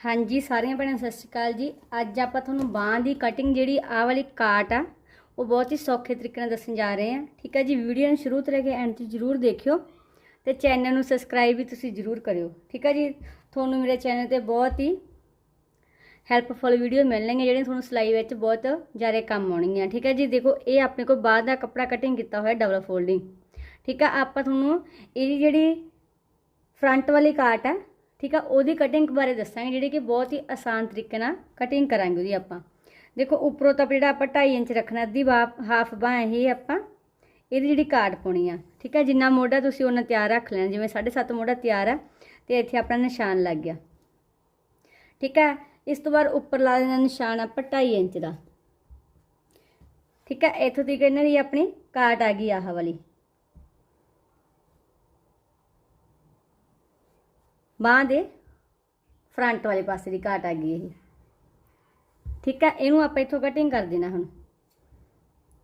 ਹਾਂਜੀ, ਸਾਰੀਆਂ ਭੈਣਾਂ ਸਤਿ ਸ਼੍ਰੀ ਅਕਾਲ ਜੀ। ਅੱਜ ਆਪਾਂ ਤੁਹਾਨੂੰ ਬਾਹਾਂ ਦੀ ਕਟਿੰਗ ਜਿਹੜੀ ਆਹ ਵਾਲੀ ਕਾਟ ਆ, ਉਹ ਬਹੁਤ ਹੀ ਸੌਖੇ ਤਰੀਕੇ ਨਾਲ ਦੱਸਣ ਜਾ ਰਹੇ ਹਾਂ। ਠੀਕ ਆ ਜੀ ਵੀਡੀਓ ਨੂੰ ਸ਼ੁਰੂ ਤੋਂ ਲੈ ਕੇ ਐਂਡ ਤੱਕ ਜਰੂਰ ਦੇਖਿਓ ਤੇ ਚੈਨਲ ਨੂੰ ਸਬਸਕ੍ਰਾਈਬ ਵੀ ਤੁਸੀਂ ਜਰੂਰ ਕਰਿਓ। ਠੀਕ ਹੈ ਜੀ, ਤੁਹਾਨੂੰ ਮੇਰੇ ਚੈਨਲ ਤੇ ਬਹੁਤ ਹੀ ਹੈਲਪਫੁਲ ਵੀਡੀਓ ਮਿਲਣਗੇ ਜਿਹੜੀਆਂ ਤੁਹਾਨੂੰ ਸਿਲਾਈ ਵਿੱਚ ਬਹੁਤ ਜ਼ਿਆਦਾ ਕੰਮ ਆਉਣਗੀਆਂ। ਠੀਕ ਹੈ ਜੀ, ਦੇਖੋ, ਇਹ ਆਪਣੇ ਕੋਲ ਬਾਹਰ ਦਾ ਕੱਪੜਾ ਕਟਿੰਗ ਕੀਤਾ ਹੋਇਆ ਡਬਲ ਫੋਲਡਿੰਗ ਠੀਕ ਆ ਆਪਾਂ ਤੁਹਾਨੂੰ ਇਹਦੀ ਜਿਹੜੀ ਫਰੰਟ ਵਾਲੀ ਕਾਟ ਆ ਠੀਕ ਆ? ਉਹਦੀ ਕਟਿੰਗ ਬਾਰੇ ਦੱਸਾਂਗੇ, ਜਿਹੜੀ ਕਿ ਬਹੁਤ ਹੀ ਆਸਾਨ ਤਰੀਕੇ ਨਾਲ ਕਟਿੰਗ ਕਰਾਂਗੇ ਉਹਦੀ ਆਪਾਂ। ਦੇਖੋ, ਉੱਪਰੋਂ ਤਾਂ ਜਿਹੜਾ ਆਪਾਂ 2.5 ਇੰਚ ਰੱਖਣਾ, ਅੱਧੀ ਹਾਫ ਬਾਹ ਇਹ ਆਪਾਂ ਇਹਦੀ ਜਿਹੜੀ ਕਾਟ ਪਾਉਣੀ ਆ। ਠੀਕ ਆ? ਜਿੰਨਾ ਮੋਢਾ ਤੁਸੀਂ ਉਹਨਾਂ ਤਿਆਰ ਰੱਖ ਲੈਣਾ, ਜਿਵੇਂ 7.5 ਮੋਢਾ ਤਿਆਰ ਆ, ਤੇ ਇੱਥੇ ਆਪਣਾ ਨਿਸ਼ਾਨ ਲੱਗ ਗਿਆ। ਠੀਕ ਆ? ਇਸ ਤੋਂ ਬਾਅਦ ਉੱਪਰ ਲਾ ਦੇਣਾ ਨਿਸ਼ਾਨ ਆਪਾਂ 2.5 ਇੰਚ ਦਾ। ਠੀਕ ਆ? ਇੱਥੋਂ ਤੱਕ ਇਹਨਾਂ ਦੀ ਆਪਣੀ ਕਾਟ ਆ ਗਈ ਆਹ ਵਾਲੀ। ਬਾਹ ਦੇ ਫਰੰਟ ਵਾਲੇ ਪਾਸੇ ਦੀ ਕਾਟ ਆ ਗਈ ਇਹ। ਠੀਕ ਹੈ ਇਹਨੂੰ ਆਪਾਂ ਇੱਥੋਂ ਕਟਿੰਗ ਕਰ ਦੇਣਾ ਹੁਣ।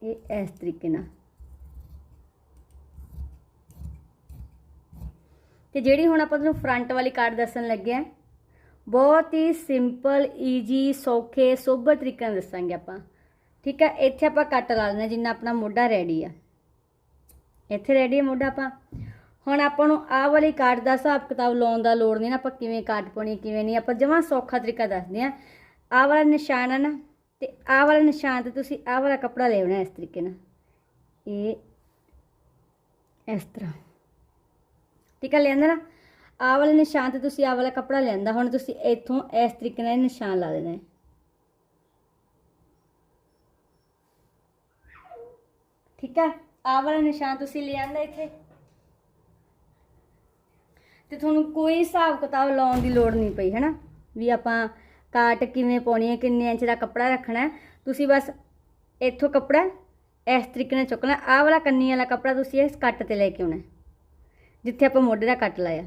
ਇਹ ਇਸ ਤਰੀਕੇ ਨਾਲ। ਤੇ ਜਿਹੜੀ ਹੁਣ ਆਪਾਂ ਤੁਹਾਨੂੰ ਫਰੰਟ ਵਾਲੀ ਕਾਟ ਦੱਸਣ ਲੱਗੇ ਆ, ਬਹੁਤ ਹੀ ਸਿੰਪਲ ਈਜੀ ਸੌਖੇ ਸੋਬਰ ਤਰੀਕੇ ਨਾਲ ਦੱਸਾਂਗੇ ਆਪਾਂ। ਠੀਕ ਹੈ ਇੱਥੇ ਆਪਾਂ ਕੱਟ ਲਾ ਲੈਣਾ ਜਿੰਨਾ ਆਪਣਾ ਮੋਢਾ ਰੈਡੀ ਆ। ਇੱਥੇ ਰੈਡੀ ਹੈ ਮੋਢਾ ਆਪਾਂ? ਹੁਣ ਆਪਾਂ ਨੂੰ ਆਹ ਵਾਲੀ ਕਾਟ ਦਾ ਹਿਸਾਬ ਕਿਤਾਬ ਲਾਉਣ ਦਾ ਲੋੜ ਨਹੀਂ ਨਾ, ਆਪਾਂ ਕਿਵੇਂ ਕਾਟ ਪਾਉਣੀ, ਕਿਵੇਂ ਨਹੀਂ, ਆਪਾਂ ਜਮਾਂ ਸੌਖਾ ਤਰੀਕਾ ਦੱਸਦੇ ਆ ਆਹ ਵਾਲਾ ਨਿਸ਼ਾਨ ਹੈ ਨਾ, ਤੇ ਆਹ ਵਾਲਾ ਨਿਸ਼ਾਨ ਤੇ ਤੁਸੀਂ ਆਹ ਵਾਲਾ ਕੱਪੜਾ ਲੈਣਾ ਇਸ ਤਰੀਕੇ ਨਾਲ। ਇਹ ਇਸ ਤਰ੍ਹਾਂ। ਠੀਕ ਹੈ ਲੈਂਦਾ ਨਾ? ਆਹ ਵਾਲੇ ਨਿਸ਼ਾਨ ਤੇ ਤੁਸੀਂ ਆਹ ਵਾਲਾ ਕੱਪੜਾ ਲੈਂਦਾ ਹੁਣ ਤੁਸੀਂ ਇੱਥੋਂ ਇਸ ਤਰੀਕੇ ਨਾਲ ਨਿਸ਼ਾਨ ਲਾ ਦੇਣਾ ਠੀਕ ਹੈ ਆਹ ਵਾਲਾ ਨਿਸ਼ਾਨ ਤੁਸੀਂ ਲੈ ਇੱਥੇ। ਤੇ ਤੁਹਾਨੂੰ ਕੋਈ ਹਿਸਾਬ ਕਿਤਾਬ ਲਾਉਣ ਦੀ ਲੋੜ ਨਹੀਂ ਪਈ, ਹੈਨਾ? ਵੀ ਆਪਾਂ ਕਾਟ ਕਿਵੇਂ ਪਾਉਣੀ ਹੈ, ਕਿੰਨੇ ਇੰਚ ਦਾ ਕੱਪੜਾ ਰੱਖਣਾ ਤੁਸੀਂ ਬਸ ਇੱਥੋਂ ਕੱਪੜਾ ਇਸ ਤਰੀਕੇ ਨਾਲ ਚੁੱਕਣਾ। ਆਹ ਵਾਲਾ ਕੰਨੀ ਵਾਲਾ ਕੱਪੜਾ ਤੁਸੀਂ ਇਸ ਕੱਟ ਤੇ ਲੈ ਕੇ ਆਉਣਾ ਜਿੱਥੇ ਆਪਾਂ ਮੋਢੇ ਦਾ ਕੱਟ ਲਾਇਆ।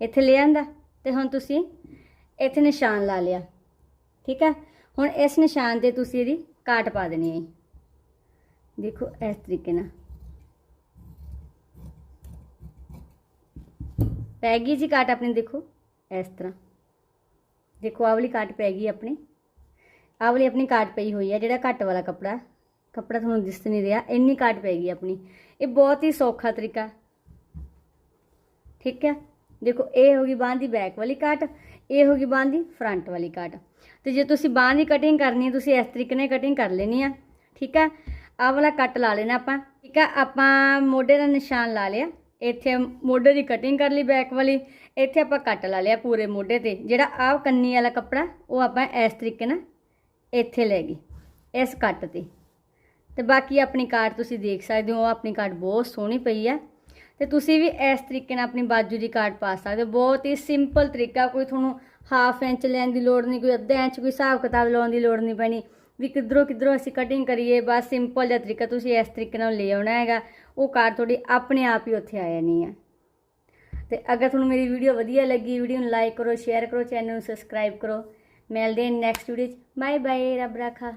ਇੱਥੇ ਲੈ ਆਂਦਾ ਤੇ ਹੁਣ ਤੁਸੀਂ ਇੱਥੇ ਨਿਸ਼ਾਨ ਲਾ ਲਿਆ, ਠੀਕ ਹੈ? ਹੁਣ ਇਸ ਨਿਸ਼ਾਨ ਤੇ ਤੁਸੀਂ ਇਹਦੀ ਕਾਟ ਪਾ ਦੇਣੀ ਹੈ ਦੇਖੋ ਇਸ ਤਰੀਕੇ ਨਾਲ। ਪੈ ਗਈ ਜੀ ਕਾਟ ਆਪਣੀ, ਦੇਖੋ, ਇਸ ਤਰ੍ਹਾਂ। ਦੇਖੋ, ਆਹ ਵਾਲੀ ਕਾਟ ਪੈ ਗਈ ਆਪਣੀ। ਆਹ ਵਾਲੀ ਆਪਣੀ ਕਾਟ ਪਈ ਹੋਈ ਹੈ ਜਿਹੜਾ ਘੱਟ ਵਾਲਾ ਕੱਪੜਾ। ਕੱਪੜਾ ਤੁਹਾਨੂੰ ਦਿਸ ਨਹੀਂ ਰਿਹਾ, ਇੰਨੀ ਕਾਟ ਪੈ ਗਈ ਆਪਣੀ। ਇਹ ਬਹੁਤ ਹੀ ਸੌਖਾ ਤਰੀਕਾ। ਠੀਕ ਹੈ? ਦੇਖੋ, ਇਹ ਹੋ ਗਈ ਬਾਂਹ ਦੀ ਬੈਕ ਵਾਲੀ ਕਾਟ, ਇਹ ਹੋ ਗਈ ਬਾਂਹ ਦੀ ਫਰੰਟ ਵਾਲੀ ਕਾਟ। ਤੇ ਜੇ ਤੁਸੀਂ ਬਾਂਹ ਦੀ ਕਟਿੰਗ ਕਰਨੀ ਹੈ, ਤੁਸੀਂ ਇਸ ਤਰੀਕੇ ਨਾਲ ਕਟਿੰਗ ਕਰ ਲੈਣੀ ਆ। ਠੀਕ ਹੈ? ਆਹ ਵਾਲਾ ਕੱਟ ਲਾ ਲੈਣਾ ਆਪਾਂ। ਠੀਕ ਹੈ? ਆਪਾਂ ਮੋਢੇ ਦਾ ਨਿਸ਼ਾਨ ਲਾ ਲਿਆ। ਇੱਥੇ ਮੋਢੇ ਦੀ ਕਟਿੰਗ ਕਰ ਲਈ ਬੈਕ ਵਾਲੀ। ਇੱਥੇ ਆਪਾਂ ਕੱਟ ਲਾ ਲਿਆ ਪੂਰੇ ਮੋਢੇ ਤੇ। ਜਿਹੜਾ ਆਹ ਕੰਨੀ ਵਾਲਾ ਕੱਪੜਾ, ਉਹ ਆਪਾਂ ਇਸ ਤਰੀਕੇ ਨਾਲ ਇੱਥੇ ਲੈ ਗਏ ਇਸ ਕੱਟ ਤੇ। ਤੇ ਬਾਕੀ ਆਪਣੀ ਕਾਰਡ ਤੁਸੀਂ ਦੇਖ ਸਕਦੇ ਹੋ ਆਪਣੀ ਕਾਰਡ ਬਹੁਤ ਸੋਹਣੀ ਪਈ ਆ। ਤੇ ਤੁਸੀਂ ਵੀ ਇਸ ਤਰੀਕੇ ਨਾਲ ਆਪਣੀ ਬਾਜੂ ਦੀ ਕਾਰਡ ਪਾ ਸਕਦੇ ਹੋ। ਬਹੁਤ ਹੀ ਸਿੰਪਲ ਤਰੀਕਾ, ਕੋਈ ਤੁਹਾਨੂੰ ਹਾਫ ਇੰਚ ਲੈਣ ਦੀ ਲੋੜ ਨਹੀਂ, ਕੋਈ ਅੱਧਾ ਇੰਚ ਕੋਈ ਹਿਸਾਬ ਕਿਤਾਬ ਲਾਉਣ ਦੀ ਲੋੜ ਨਹੀਂ ਪੈਣੀ। ਵੀ ਕਿੱਧਰੋਂ ਕਿੱਧਰੋਂ ਅਸੀਂ ਕਟਿੰਗ ਕਰੀਏ, ਬਸ ਸਿੰਪਲ ਜਿਹਾ ਤਰੀਕਾ, ਤੁਸੀਂ ਇਸ ਤਰੀਕੇ ਨਾਲ ਲੈ ਆਉਣਾ ਹੈਗਾ। ਉਹ ਕਾਰਡ ਤੁਹਾਡੀ ਆਪਣੇ ਆਪ ਹੀ ਉੱਥੇ ਆ ਜਾਣੀ ਹੈ ਤੇ ਅਗਰ ਤੁਹਾਨੂੰ ਮੇਰੀ ਵੀਡੀਓ ਵਧੀਆ ਲੱਗੀ ਵੀਡੀਓ ਨੂੰ ਲਾਈਕ ਕਰੋ ਸ਼ੇਅਰ ਕਰੋ ਚੈਨਲ ਨੂੰ ਸਬਸਕ੍ਰਾਈਬ ਕਰੋ। ਮਿਲਦੇ ਹਾਂ ਨੈਕਸਟ ਵੀਡੀਓ 'ਚ। ਬਾਏ ਬਾਏ ਰੱਬ ਰਾਖਾ।